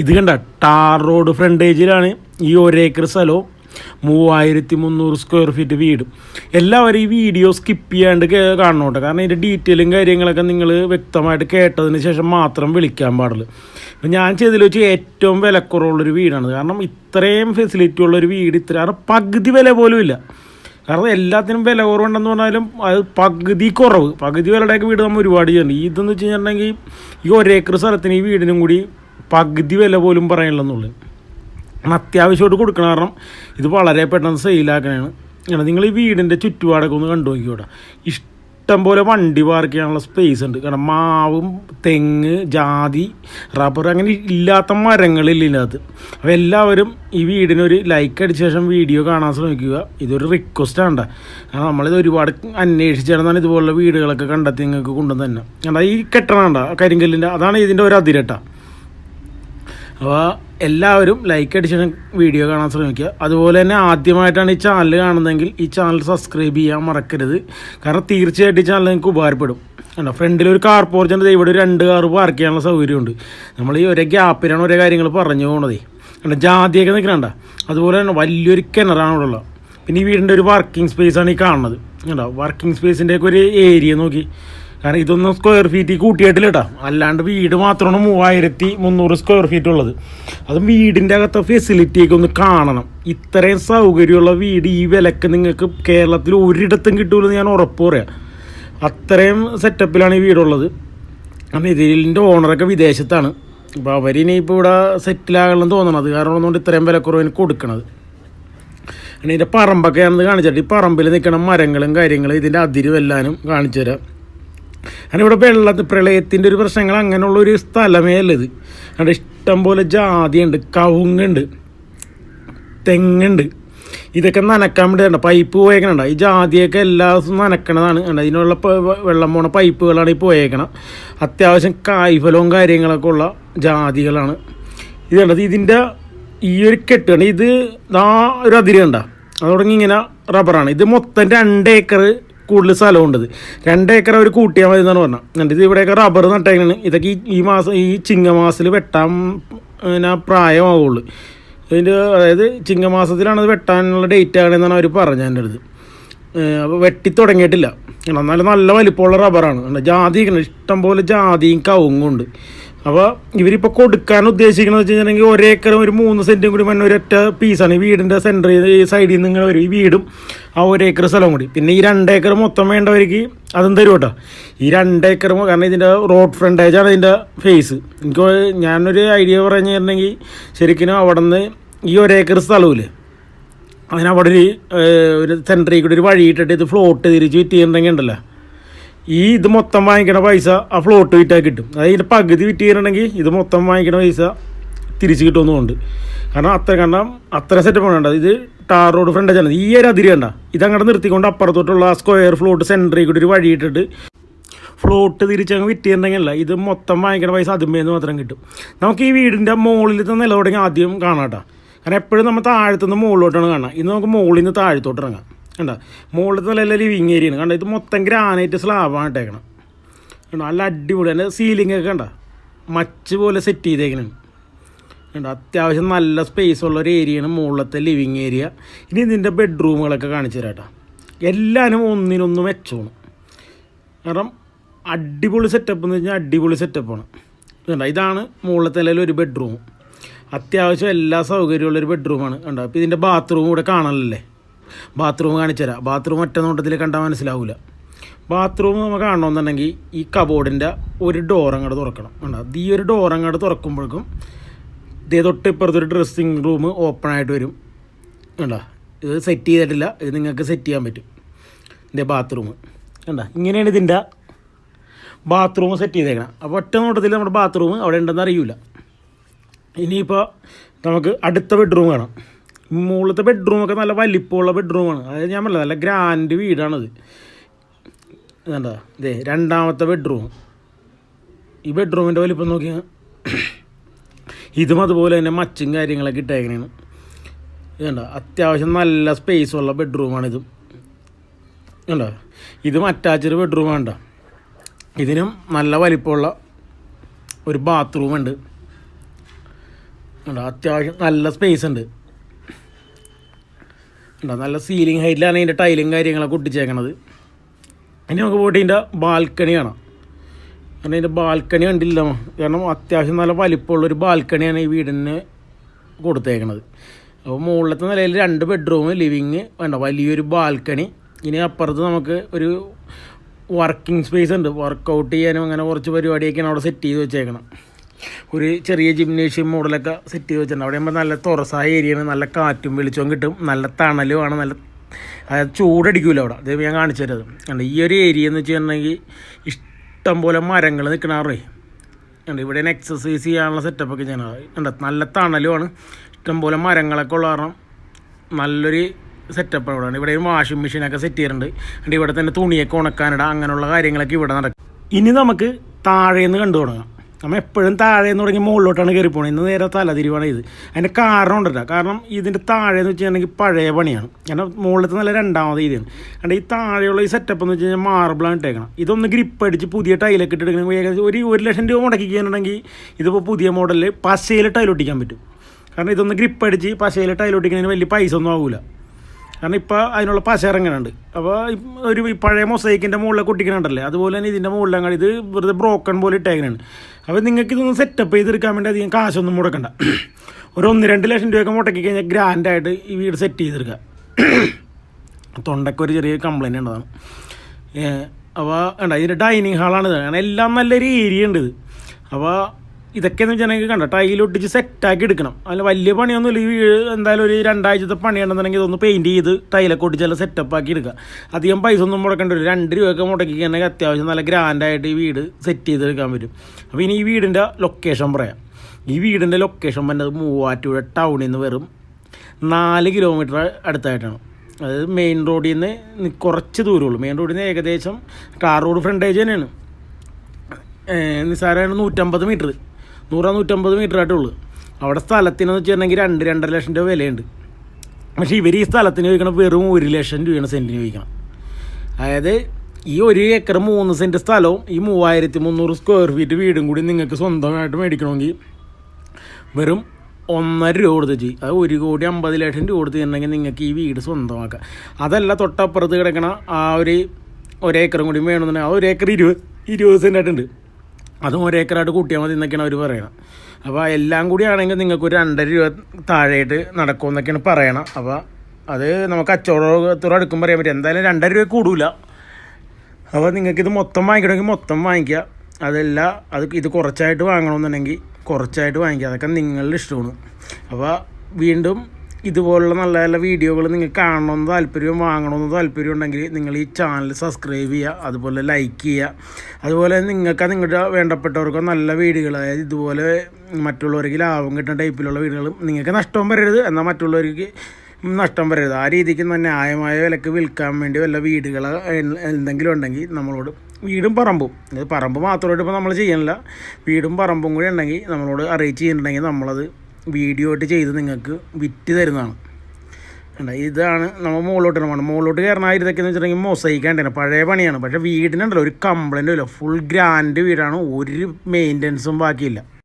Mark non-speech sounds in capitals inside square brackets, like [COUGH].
ഇത് കണ്ട tar road ഫ്രണ്ടേജിലാണ് ഈ ഒരേക്കർ സ്ഥലവും മൂവായിരത്തി മുന്നൂറ് സ്ക്വയർ ഫീറ്റ് വീട്. എല്ലാവരും ഈ വീഡിയോ സ്കിപ്പ് ചെയ്യാണ്ട് കാണണം കാരണം ഇതിന്റെ ഡീറ്റെയിലും കാര്യങ്ങളൊക്കെ നിങ്ങൾ വ്യക്തമായിട്ട് കേട്ടതിന് ശേഷം മാത്രം വിളിക്കാൻ പാടുള്ളൂ. ഇപ്പം ഞാൻ ചെയ്തതിൽ വെച്ച് ഏറ്റവും വിലക്കുറവുള്ളൊരു വീടാണ്. കാരണം ഇത്രയും ഫെസിലിറ്റി ഉള്ളൊരു വീട് ഇത്ര കാരണം പകുതി വില പോലും ഇല്ല. കാരണം എല്ലാത്തിനും വില കുറവുണ്ടെന്ന് പറഞ്ഞാലും അത് പകുതി കുറവ്. പകുതി വിലയുടെയൊക്കെ വീട് നമ്മൾ ഒരുപാട് ചെയ്യുന്നുണ്ട്. ഇതെന്ന് വെച്ച് കഴിഞ്ഞിട്ടുണ്ടെങ്കിൽ ഈ ഒരേക്കർ സ്ഥലത്തിന് ഈ വീടിനും കൂടി പകുതി വില പോലും പറയാനുള്ളതെന്നുള്ളു കാരണം അത്യാവശ്യമായിട്ട് കൊടുക്കണം. കാരണം ഇത് വളരെ പെട്ടെന്ന് സെയിലാക്കണതാണ് കാരണം നിങ്ങൾ ഈ വീടിന്റെ ചുറ്റുപാടൊക്കെ ഒന്ന് കണ്ടു നോക്കിയോടെ ഇഷ്ടം പോലെ വണ്ടി പാർക്ക് ചെയ്യാനുള്ള സ്പേസ് ഉണ്ട്. കാരണം മാവും തെങ്ങ് ജാതി റബ്ബർ അങ്ങനെ ഇല്ലാത്ത മരങ്ങളില്ല ഇതിനകത്ത്. അപ്പോൾ എല്ലാവരും ഈ വീടിനൊരു ലൈക്ക് അടിച്ച ശേഷം വീഡിയോ കാണാൻ ശ്രമിക്കുക. ഇതൊരു റിക്വസ്റ്റ് ആണ് കാരണം നമ്മളിത് ഒരുപാട് അന്വേഷിച്ചിടന്നാണ് ഇതുപോലുള്ള വീടുകളൊക്കെ കണ്ടെത്തി നിങ്ങൾക്ക് കൊണ്ടുവന്ന് തന്നെ. കാരണം ഈ കെട്ടണണ്ട കരിങ്കല്ലിന്റെ അതാണ് ഇതിന്റെ ഒരു അതിരട്ട. അപ്പോൾ എല്ലാവരും ലൈക്ക് അടിച്ചിട്ട് വീഡിയോ കാണാൻ ശ്രമിക്കുക. അതുപോലെ തന്നെ ആദ്യമായിട്ടാണ് ഈ ചാനൽ കാണുന്നതെങ്കിൽ ഈ ചാനൽ സബ്സ്ക്രൈബ് ചെയ്യാൻ മറക്കരുത്. കാരണം തീർച്ചയായിട്ടും ഈ ചാനൽ നിങ്ങൾക്ക് ഉപകാരപ്പെടും. കണ്ടോ ഫ്രണ്ടിൽ ഒരു കാർ പോർച്ചുണ്ട് ഇവിടെ ഒരു രണ്ട് കാർ പാർക്ക് ചെയ്യാനുള്ള സൗകര്യമുണ്ട്. നമ്മൾ ഈ ഒരേ ഗ്യാപ്പിലാണ് ഓരോ കാര്യങ്ങൾ പറഞ്ഞു പോകണതേ കണ്ടോ ജാതിയൊക്കെ നിൽക്കണ്ട അതുപോലെ തന്നെ വലിയൊരു കിണറാണ് ഇവിടെ ഉള്ളത്. പിന്നെ ഈ വീടിന്റെ ഒരു വർക്കിംഗ് സ്പേസാണ് ഈ കാണുന്നത്. കണ്ടോ? വർക്കിംഗ് സ്പേസിന്റെയൊക്കെ ഒരു ഏരിയ നോക്കി. കാരണം ഇതൊന്നും സ്ക്വയർ ഫീറ്റ് കൂട്ടിയിട്ടില്ല കേട്ടോ അല്ലാണ്ട് വീട് മാത്രമാണ് മൂവായിരത്തി മുന്നൂറ് സ്ക്വയർ ഫീറ്റ് ഉള്ളത്. അതും വീടിന്റെ അകത്തെ ഫെസിലിറ്റിയൊക്കെ ഒന്ന് കാണണം. ഇത്രയും സൗകര്യമുള്ള വീട് ഈ വിലക്ക് നിങ്ങൾക്ക് കേരളത്തിൽ ഒരിടത്തും കിട്ടൂലെന്ന് ഞാൻ ഉറപ്പ് പറയാം. അത്രയും സെറ്റപ്പിലാണ് ഈ വീടുള്ളത്. കാരണം ഇതിന്റെ ഓണറൊക്കെ വിദേശത്താണ്. അപ്പോൾ അവരിനി ഇപ്പോൾ ഇവിടെ സെറ്റിലാകണമെന്ന് തോന്നണത് കാരണം ഒന്നുകൊണ്ട് ഇത്രയും വിലക്കുറവിന് കൊടുക്കണത്. അതിന്റെ പറമ്പൊക്കെ ഞാനത് കാണിച്ചിട്ട് ഈ പറമ്പിൽ നിൽക്കണ മരങ്ങളും കാര്യങ്ങളും ഇതിന്റെ അതിരും എല്ലാനും കാണിച്ചു തരാം കാരണം ഇവിടെ വെള്ളത്തിൽ പ്രളയത്തിന്റെ ഒരു പ്രശ്നങ്ങൾ അങ്ങനെയുള്ള ഒരു സ്ഥലമേ അല്ല ഇത്. അവിടെ ഇഷ്ടം പോലെ ജാതിയുണ്ട് കവുങ്ങുണ്ട് തെങ്ങുണ്ട്. ഇതൊക്കെ നനക്കാൻ വേണ്ടി പൈപ്പ് പോയേക്കണുണ്ട്. ഈ ജാതിയൊക്കെ എല്ലാ ദിവസവും നനക്കണതാണ്. പ- വെള്ളം പോണ പൈപ്പുകളാണ് ഈ പോയേക്കണം. അത്യാവശ്യം കായ്ഫലവും കാര്യങ്ങളൊക്കെ ഉള്ള ജാതികളാണ്. ഇത് കണ്ടത് ഇതിന്റെ ഈ ഒരു കെട്ടാണ് ഇത് ആ ഒരു അതിരുണ്ട അത് ഇങ്ങനെ റബ്ബറാണ് ഇത് മൊത്തം രണ്ട് ഏക്കർ കൂടുതൽ സ്ഥലവും ഉണ്ട് രണ്ട് ഏക്കർ അവർ കൂട്ടിയാൽ മതി എന്നാണ് പറഞ്ഞത്. ഇത് ഇവിടെയൊക്കെ റബ്ബർ നട്ടേക്കാണ് ഇതൊക്കെ ഈ- മാസം ഈ ചിങ്ങമാസത്തിൽ വെട്ടാൻ പിന്നെ പ്രായമാവുള്ളൂ. ഇതിന്റെ അതായത് ചിങ്ങമാസത്തിലാണ് വെട്ടാനുള്ള ഡേറ്റ് ആണെന്നാണ് അവർ പറഞ്ഞത് എന്റെ അടുത്ത്. അപ്പോൾ വെട്ടി തുടങ്ങിയിട്ടില്ല. എന്നാലും നല്ല വലിപ്പമുള്ള റബ്ബറാണ് ജാതി ഇഷ്ടം പോലെ ജാതിയും കവുങ്ങും ഉണ്ട്. അപ്പോൾ ഇവരിപ്പോൾ കൊടുക്കാൻ ഉദ്ദേശിക്കുന്നത് വെച്ച് കഴിഞ്ഞിട്ടുണ്ടെങ്കിൽ ഒരേക്കർ ഒരു മൂന്ന് സെന്റും കൂടി മണ്ണ ഒരൊറ്റ പീസാണ് ഈ വീടിന്റെ സെന്ററിൽ ഈ സൈഡിൽ നിന്ന് ഇങ്ങനെ വരും. ഈ വീടും ആ ഒരേക്കർ സ്ഥലം കൂടി. പിന്നെ ഈ രണ്ടേക്കർ മൊത്തം വേണ്ടവർക്ക് അതും തരും കേട്ടോ. ഈ രണ്ടേക്കർ കാരണം ഇതിന്റെ റോഡ് ഫ്രണ്ടേജാണ് ഇതിന്റെ ഫേസ് എനിക്ക് ഞാനൊരു ഐഡിയ പറഞ്ഞു ശരിക്കും അവിടെ നിന്ന് ഈ ഒരേക്കർ സ്ഥലമില്ലേ അതിനവിടെ ഒരു ഒരു സെന്ററിൽ കൂടി ഒരു വഴി ഇട്ടിട്ട് ഇത് ഫ്ലോട്ട് തിരിച്ച് വിറ്റ് ചെയ്യുന്നുണ്ടെങ്കിൽ ഉണ്ടല്ലോ. ഈ ഇത് മൊത്തം വാങ്ങിക്കണ പൈസ ആ ഫ്ലോട്ട് വിറ്റാൽ കിട്ടും. അതായത് പകുതി വിറ്റ് തരണമെങ്കിൽ ഇത് മൊത്തം വാങ്ങിക്കണ പൈസ തിരിച്ച് കിട്ടുമെന്നുണ്ട് കാരണം അത്ര കാരണം അത്ര സെറ്റപ്പ് വേണ്ട ഇത് ടാർ റോഡ് ഫ്രണ്ട് ചെന്നത് ഈ ഒരു അതിരി വേണ്ട ഇതങ്ങോട്ട് നിർത്തിക്കൊണ്ട് അപ്പുറത്തോട്ടുള്ള ആ സ്ക്വയർ ഫ്ലോട്ട് സെന്ററിൽ കൂടി ഒരു വഴി ഇട്ടിട്ട് ഫ്ലോട്ട് തിരിച്ചങ്ങ് വിറ്റ് അല്ല ഇത് മൊത്തം വാങ്ങിക്കണ പൈസ അതുമേന്ന് മാത്രം കിട്ടും. നമുക്ക് ഈ വീടിന്റെ മുകളിലത്തെ നില തുടങ്ങി ആദ്യം കാണാം കേട്ടോ. കാരണം എപ്പോഴും നമ്മൾ താഴത്തുനിന്ന് മുകളിലോട്ടാണ് കാണുക. ഇന്ന് നമുക്ക് മുകളിൽ നിന്ന് താഴത്തോട്ട് ഇറങ്ങാം. കണ്ട? മുകളിലത്തെ നിലയിലെ ലിവിങ് ഏരിയയാണ് കണ്ട? ഇത് മൊത്തം ഗ്രാനൈറ്റ് സ്ലാബാണ് ഇട്ടേക്കണം. കണ്ടോ? നല്ല അടിപൊളി. അതിന്റെ സീലിംഗ് ഒക്കെ കണ്ട? മച്ച് പോലെ സെറ്റ് ചെയ്തേക്കണം. കണ്ടോ? അത്യാവശ്യം നല്ല സ്പേസ് ഉള്ള ഒരു ഏരിയയാണ് മുകളിലത്തെ ലിവിങ് ഏരിയ ഇനി ഇതിന്റെ ബെഡ്റൂമുകളൊക്കെ കാണിച്ചു തരാം കേട്ടോ. എല്ലാവരും ഒന്നിനൊന്ന് മെച്ചമാണ്. കാരണം അടിപൊളി സെറ്റപ്പ് എന്ന് വെച്ചാൽ അടിപൊളി സെറ്റപ്പാണ് കണ്ടോ? ഇതാണ് മുകളിലത്തെ നിലയിൽ ഒരു ബെഡ്റൂം അത്യാവശ്യം എല്ലാ സൗകര്യമുള്ളൊരു ബെഡ്റൂമാണ് കണ്ടോ? അപ്പോൾ ഇതിന്റെ ബാത്റൂം കൂടെ കാണാനല്ലേ ബാത്റൂം കാണിച്ചു തരാം ബാത്റൂം ഒറ്റ നോട്ടത്തിൽ കണ്ടാൽ മനസ്സിലാവില്ല ബാത്റൂം നമുക്ക് കാണണമെന്നുണ്ടെങ്കിൽ ഈ കബോർഡിന്റെ ഒരു ഡോർ അങ്ങോട്ട് തുറക്കണം. അത് ഈ ഒരു ഡോർ അങ്ങോട്ട് തുറക്കുമ്പോഴേക്കും ഇതേ തൊട്ട് ഇപ്പുറത്തൊരു ഡ്രസ്സിങ് റൂം ഓപ്പൺ ആയിട്ട് വരും. കണ്ടോ? ഇത് സെറ്റ് ചെയ്തിട്ടില്ല. ഇത് നിങ്ങൾക്ക് സെറ്റ് ചെയ്യാൻ പറ്റും. ഇതിന്റെ ബാത്റൂം കണ്ടോ? ഇങ്ങനെയാണ് ഇതിന്റെ ബാത്റൂം സെറ്റ് ചെയ്തേക്കണം. അപ്പോൾ ഒറ്റ നോട്ടത്തിൽ നമ്മുടെ ബാത്റൂം അവിടെ ഉണ്ടെന്ന് അറിയില്ല ഇനിയിപ്പോൾ നമുക്ക് അടുത്ത ബെഡ്റൂം കാണാം മുകളിലത്തെ ബെഡ്റൂമൊക്കെ നല്ല വലിപ്പമുള്ള ബെഡ്റൂമാണ് അതായത് ഞാൻ പറഞ്ഞത് നല്ല ഗ്രാൻഡ് വീടാണത്. എന്താ ഇതേ രണ്ടാമത്തെ ബെഡ്റൂം ഈ ബെഡ്റൂമിന്റെ വലിപ്പം നോക്കിയാൽ [CLEARS THROAT] ഇതും അതുപോലെ തന്നെ മച്ചും കാര്യങ്ങളൊക്കെ ഇട്ടേക്കണേണ്. ഇതുണ്ട? അത്യാവശ്യം നല്ല സ്പേസ് ഉള്ള ബെഡ്റൂമാണ് ഇതും. കണ്ടോ ഇതും അറ്റാച്ച്ഡ് ബെഡ്റൂം വേണ്ട ഇതിനും നല്ല വലിപ്പമുള്ള ഒരു ബാത്റൂമുണ്ട് ഉണ്ടോ. അത്യാവശ്യം നല്ല സ്പേസ് ഉണ്ട്. ഉണ്ടോ നല്ല സീലിംഗ് ഹൈറ്റിലാണ് ഇതിന്റെ ടൈലും കാര്യങ്ങളൊക്കെ ഒട്ടിച്ചേക്കണത്. ഇനി നമുക്ക് പോയിട്ട് ഇതിന്റെ ബാൽക്കണി കാണാം. കാരണം ഇതിന്റെ ബാൽക്കണി കണ്ടില്ല കാരണം അത്യാവശ്യം നല്ല വലിപ്പമുള്ളൊരു ബാൽക്കണിയാണ് ഈ വീടിന് കൊടുത്തേക്കണത്. അപ്പോൾ മുകളിലത്തെ നിലയിൽ രണ്ട് ബെഡ്റൂം ലിവിങ് വേണ്ട വലിയൊരു ബാൽക്കണി ഇനി അപ്പുറത്ത് നമുക്ക് ഒരു വർക്കിംഗ് സ്പേസ് ഉണ്ട്. വർക്കൗട്ട് ചെയ്യാനും അങ്ങനെ കുറച്ച് പരിപാടിയൊക്കെയാണ് അവിടെ സെറ്റ് ചെയ്ത് വെച്ചേക്കണം ഒരു ചെറിയ ജിംനേഷ്യം മോഡലൊക്കെ സെറ്റ് ചെയ്ത് വെച്ചിട്ടുണ്ട്. അവിടെ നമ്മൾ നല്ല തുറസായ ഏരിയയാണ് നല്ല കാറ്റും വെളിച്ചവും കിട്ടും. നല്ല തണലുമാണ്. നല്ല അതായത് ചൂടടിക്കൂല അവിടെ. അത് ഞാൻ കാണിച്ചു തരത് കണ്ടോ ഈ ഒരു ഏരിയ എന്ന് വെച്ചിട്ടുണ്ടെങ്കിൽ ഇഷ്ടം പോലെ മരങ്ങൾ നിൽക്കണാറേ ഉണ്ട് ഇവിടെ എക്സസൈസ് ചെയ്യാനുള്ള സെറ്റപ്പൊക്കെ ചെയ്യണത് ഉണ്ട് നല്ല തണലുമാണ്. ഇഷ്ടംപോലെ മരങ്ങളൊക്കെ ഉള്ള കാരണം നല്ലൊരു സെറ്റപ്പ് ഇവിടെയാണ് ഇവിടെ. വാഷിംഗ് മെഷീനൊക്കെ സെറ്റ് ചെയ്തിട്ടുണ്ട്. എന്നിട്ട് ഇവിടെ തന്നെ തുണിയൊക്കെ ഉണക്കാനിട. അങ്ങനെയുള്ള കാര്യങ്ങളൊക്കെ ഇവിടെ നടക്കും. ഇനി നമുക്ക് താഴേന്ന് കണ്ടു തുടങ്ങാം. നമ്മൾ എപ്പോഴും താഴേന്ന് തുടങ്ങി മുകളിലോട്ടാണ് കയറി പോകുന്നത് ഇന്ന് നേരെ തലതിരിവാണ് ഇത്. അതിന്റെ കാരണം ഉണ്ടല്ലോ. കാരണം ഇതിന്റെ താഴെന്ന് വെച്ചിട്ടുണ്ടെങ്കിൽ പഴയ പണിയാണ്. കാരണം മുകളിലത്തെ നല്ല രണ്ടാമത് ഇതാണ് കാരണം ഈ താഴെയുള്ള ഈ സെറ്റപ്പ് എന്ന് വെച്ച് കഴിഞ്ഞാൽ മാർബിളാണ് ഇട്ടേക്കണം ഇതൊന്ന് ഗ്രിപ്പ് അടിച്ച് പുതിയ ടൈലൊക്കെ ഇട്ടെടുക്കണമെങ്കിൽ ഏകദേശം ഒരു ഒരു ലക്ഷം രൂപ മുടക്കി ചെയ്യാനുണ്ടെങ്കിൽ ഇതിപ്പോൾ പുതിയ മോഡലിൽ പശയിൽ ടൈലൊട്ടിക്കാൻ പറ്റും. കാരണം ഇതൊന്ന് ഗ്രിപ്പ് അടിച്ച് പശയിൽ ടൈൽ ഒട്ടിക്കുന്നതിന് വലിയ പൈസ ഒന്നും ആവില്ല കാരണം ഇപ്പോൾ അതിനുള്ള പശ ഇറങ്ങുന്നുണ്ട് അപ്പോൾ ഒരു പഴയ മൊസൈക്കിന്റെ മുകളിൽ കുട്ടിക്കണുണ്ടല്ലേ? അതുപോലെ തന്നെ ഇതിന്റെ മുകളിൽ അങ്ങനെ ഇത് വെറുതെ ബ്രോക്കൺ പോലെ ഇട്ടേക്കണാണ് അപ്പോൾ നിങ്ങൾക്ക് ഇതൊന്ന് സെറ്റപ്പ് ചെയ്തെടുക്കാൻ വേണ്ടി അധികം കാശൊന്നും മുടക്കണ്ട. ഒരു ഒന്ന് രണ്ട് ലക്ഷം രൂപയൊക്കെ മുടക്കി കഴിഞ്ഞാൽ ഗ്രാൻഡായിട്ട് ഈ വീട് സെറ്റ് ചെയ്തെടുക്കുക. തൊണ്ടയ്ക്ക് ചെറിയ കംപ്ലൈന്റ് ഉണ്ടതാണ് അപ്പോൾ ഉണ്ട് ഇതിന്റെ ഡൈനിങ് ഹാളാണ് കാരണം എല്ലാം നല്ലൊരു ഏരിയ ഉണ്ട് ഇത്. അപ്പോൾ ഇതൊക്കെയെന്ന് വെച്ചിട്ടുണ്ടെങ്കിൽ കണ്ട? ടൈലൊട്ടിച്ച് സെറ്റാക്കി എടുക്കണം. അതിൽ വലിയ പണിയൊന്നുമില്ല. ഈ എന്തായാലും ഒരു രണ്ടാഴ്ചത്തെ പണിയുണ്ടെന്നുണ്ടെങ്കിൽ ഇതൊന്ന് പെയിന്റ് ചെയ്ത് ടൈലൊക്കെ ഒട്ടിച്ച് നല്ല സെറ്റപ്പാക്കി എടുക്കുക. അധികം പൈസ ഒന്നും മുടക്കേണ്ട വരും രണ്ട് രൂപയൊക്കെ മുടക്കിക്കണമെങ്കിൽ അത്യാവശ്യം നല്ല ഗ്രാൻഡായിട്ട് ഈ വീട് സെറ്റ് ചെയ്തെടുക്കാൻ പറ്റും. അപ്പോൾ ഇനി ഈ വീടിന്റെ ലൊക്കേഷൻ പറയാം. ഈ വീടിന്റെ ലൊക്കേഷൻ വന്നത് മൂവാറ്റുപുഴ ടൗണിൽ നിന്ന് വെറും നാല് കിലോമീറ്റർ അടുത്തായിട്ടാണ്. അതായത് മെയിൻ റോഡിൽ നിന്ന് കുറച്ച് ദൂരമുള്ളൂ മെയിൻ റോഡിൽ നിന്ന് ഏകദേശം കാർ റോഡ് ഫ്രണ്ടേജ് തന്നെയാണ്. നിസ്സാരമാണ് നൂറ്റമ്പത് മീറ്റർ നൂറാ നൂറ്റമ്പത് മീറ്റർ ആയിട്ടുള്ളൂ അവിടെ സ്ഥലത്തിനെന്ന് വെച്ചിട്ടുണ്ടെങ്കിൽ രണ്ട് രണ്ടര ലക്ഷം രൂപ വിലയുണ്ട്. പക്ഷേ ഇവർ ഈ സ്ഥലത്തിന് ചോദിക്കണം വെറും ഒരു ലക്ഷം രൂപയാണ് സെന്റിന് ചോദിക്കണം. അതായത് ഈ ഒരു ഏക്കർ മൂന്ന് സെന്റ് സ്ഥലവും ഈ മൂവായിരത്തി മുന്നൂറ് സ്ക്വയർ ഫീറ്റ് വീടും കൂടി നിങ്ങൾക്ക് സ്വന്തമായിട്ട് മേടിക്കണമെങ്കിൽ വെറും ഒന്നര രൂപ കൊടുത്ത് ചെയ്യും. അത് ഒരു കോടി അമ്പത് ലക്ഷം രൂപ കൊടുത്ത് തരണമെങ്കിൽ നിങ്ങൾക്ക് ഈ വീട് സ്വന്തമാക്കാം. അതല്ല തൊട്ടപ്പുറത്ത് കിടക്കണ ആ ഒരു ഒരേക്കറും കൂടി വേണമെന്നുണ്ടെങ്കിൽ ആ ഒരു ഏക്കർ ഇരുപത് ഇരുപത് സെന്റ് ആയിട്ടുണ്ട്. അതും ഒരേക്കറായിട്ട് കൂട്ടിയാൽ മതി എന്നൊക്കെയാണ് അവർ പറയണം അപ്പോൾ എല്ലാം കൂടി ആണെങ്കിൽ നിങ്ങൾക്ക് ഒരു രണ്ടര രൂപ താഴെയായിട്ട് നടക്കുമെന്നൊക്കെയാണ് പറയണം അപ്പോൾ അത് നമുക്ക് കച്ചവടത്തോട് അടുക്കുമ്പോൾ പറയാൻ പറ്റും. എന്തായാലും രണ്ടര രൂപ കൂടില്ല അപ്പോൾ നിങ്ങൾക്കിത് മൊത്തം വാങ്ങിക്കണമെങ്കിൽ മൊത്തം വാങ്ങിക്കുക. അതല്ല അത് ഇത് കുറച്ചായിട്ട് വാങ്ങണമെന്നുണ്ടെങ്കിൽ കുറച്ചായിട്ട് വാങ്ങിക്കുക. അതൊക്കെ നിങ്ങളുടെ ഇഷ്ടമാണ്. അപ്പോൾ വീണ്ടും ഇതുപോലുള്ള നല്ല നല്ല വീഡിയോകൾ നിങ്ങൾക്ക് കാണണമെന്ന് താല്പര്യം വാങ്ങണമെന്ന് താല്പര്യം ഉണ്ടെങ്കിൽ നിങ്ങൾ ഈ ചാനൽ സബ്സ്ക്രൈബ് ചെയ്യുക അതുപോലെ ലൈക്ക് ചെയ്യുക. അതുപോലെ നിങ്ങൾക്ക് നിങ്ങളുടെ വേണ്ടപ്പെട്ടവർക്കോ നല്ല വീടുകൾ അതായത് ഇതുപോലെ മറ്റുള്ളവർക്ക് ലാഭം കിട്ടുന്ന ടൈപ്പിലുള്ള വീടുകളും നിങ്ങൾക്ക് നഷ്ടം വരരുത്. എന്നാൽ മറ്റുള്ളവർക്ക് നഷ്ടം വരരുത്. ആ രീതിക്ക് തന്നെ ന്യായമായ വിലക്ക് വിൽക്കാൻ വേണ്ടി വല്ല വീടുകൾ എന്തെങ്കിലും ഉണ്ടെങ്കിൽ നമ്മളോട് വീടും പറമ്പും ഇത് പറമ്പ് മാത്രമായിട്ട് ഇപ്പോൾ നമ്മൾ ചെയ്യണില്ല വീടും പറമ്പും കൂടി ഉണ്ടെങ്കിൽ നമ്മളോട് അറിയിച്ച് ചെയ്യുന്നുണ്ടെങ്കിൽ നമ്മളത് വീഡിയോ ആയിട്ട് ചെയ്ത് നിങ്ങൾക്ക് വിറ്റ് തരുന്നതാണ്. കണ്ടോ ഇതാണ് നമ്മൾ മുകളിലോട്ട് വേണം മുകളിലോട്ട് കയറണ ഇതൊക്കെ എന്ന് വെച്ചിട്ടുണ്ടെങ്കിൽ മൊസൈക്കാണ്ടേനെ പഴയ പണിയാണ്. പക്ഷേ വീടിനുണ്ടല്ലോ ഒരു കംപ്ലൈന്റും ഇല്ല. ഫുൾ ഗ്രാൻഡ് വീടാണ്. ഒരു മെയിന്റനൻസും ബാക്കിയില്ല.